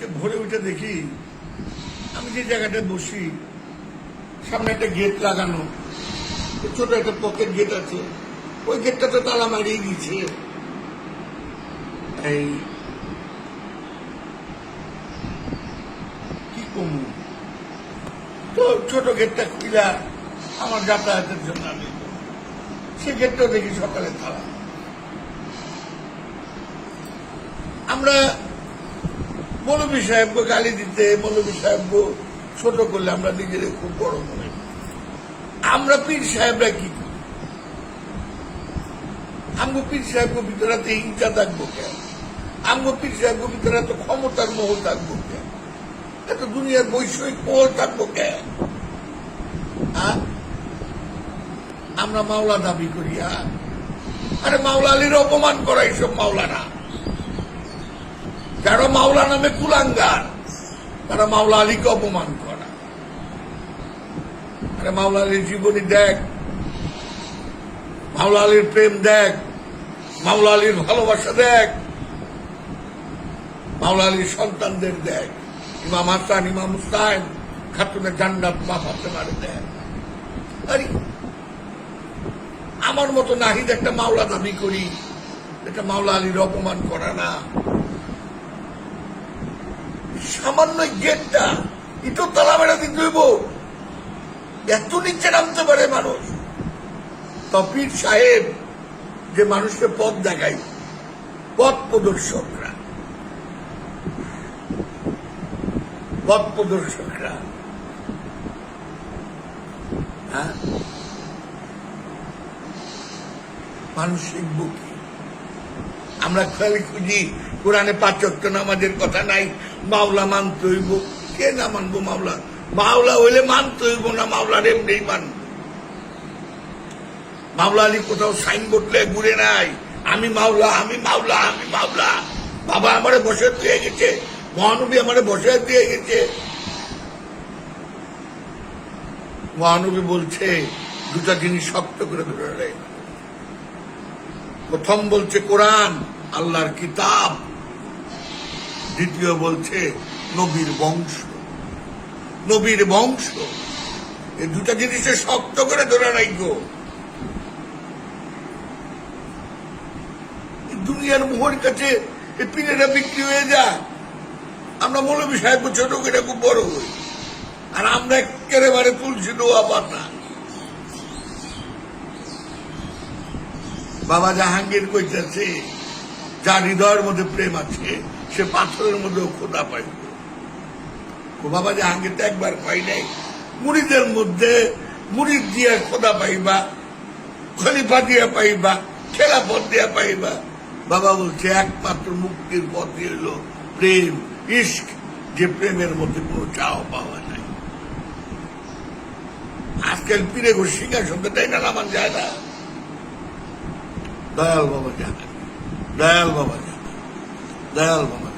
আজকে ভোরে উঠে দেখি আমি যে জায়গাটায় বসি, সামনে একটা গেট লাগানো। ছোট একটা পকেট গেট আছে। ওই গেটটা তো তালা মারিয়ে দিয়েছে। এই, কি কমু তো ছোট গেটটা খুলা আমার যাতায়াতের জন্য আমি। সে গেটটাও দেখি সকালে তালা। আমরা মৌলবী সাহেবকে গালি দিতে মৌলবী সাহেবকে ছোট করলে আমরা নিজেদের খুব বড় মনে আমরা পীর সাহেবরা কি করি? আমগো পীর সাহেবকে ভিতরে তো হিংসা থাকব কেন? আমগো পীর সাহেবকে ভিতরে তো ক্ষমতার মোহ থাকব কেন? এত দুনিয়ার বৈষয়িক মোহ থাকব কেন? আমরা মাওলা দাবি করি? আরে মাওলা আলীর অপমান করা এইসব মাওলানা। যারা মাওলা নামে কুলাঙ্গার তারা মাওলা আলীকে অপমান করা। আরে মাওলা আলীর জীবনী দেখ, মাওলা আলীর প্রেম দেখ, মাওলা আলীর ভালোবাসা দেখ, মাওলা আলীর সন্তানদের দেখ। ইমাম হাসান, ইমাম হুসাইন খাতুনের জান্নাত মা ফাতেমারে দেখ। আমার মতো নাহিদ একটা মাওলা দাবি করি, এটা মাওলা আলীর অপমান করা না। সামান্য গেটটা ইটো তালা বেড়া দিতে হইব এত নিচে নামতে পারে মানুষ। তপির সাহেব যে মানুষকে পথ দেখাই পথ প্রদর্শকরা। পথ প্রদর্শকরা। হ্যাঁ? মানুষ শিখব কি আমরা খালি খুঁজি কোরআনে পাঁচক্ত নামাজের কথা নাই। মাওলা মানতে হইব। কে না মানবো মাওলা? মাওলা হইলে মানতে হইব না, মাওলার এমনি মানব মাওলা আলী কোথাও সাইনবোর্ড লে ঘুরে নাই। আমি মাওলা আমি মাওলা আমি মাওলা। বাবা আমারে বসে দিয়ে গেছে। মহানবী আমারে বসে দিয়ে গেছে। মহানবী বলছে, দুটা জিনিস শক্ত করে ধরে প্রথম বলছে, কোরআন, আল্লাহর কিতাব। দ্বিতীয় বলছে নবীর বংশ। নবীর বংশ? এই দুটা জিনিসে শক্ত করে ধরে রাখব দুনিয়ার মোহর কাছে পিনেটা বিক্রি হয়ে যায়। আমরা মৌলবী সাহেব ছোট করে খুব বড় হই। আর আমরা একেবারে তুলছি দোয়া পাতা বাবা জাহাঙ্গীর কইতেছে, যার হৃদয়ের মধ্যে প্রেম আছে সে পাথরের মধ্যেও খোদা পাইব ও বাবা জাহাঙ্গীর তো একবার পাই নাই, মুড়িদের মধ্যে মুড়িদ দিয়ে খোদা পাইবা, খলিফা দিয়ে পাইবা খেলাপথ দিয়ে পাইবা। বাবা বলছে, একমাত্র মুক্তির পথ হইল প্রেম ইস্ক যে প্রেমের মধ্যে কোনো চাও পাওয়া নাই। আজকাল পীরে ঘোষ সিংহাসন তাই না নামান যায় না? দয়াল বাবা জানে দয়াল বাবা জানে দয়াল বাবা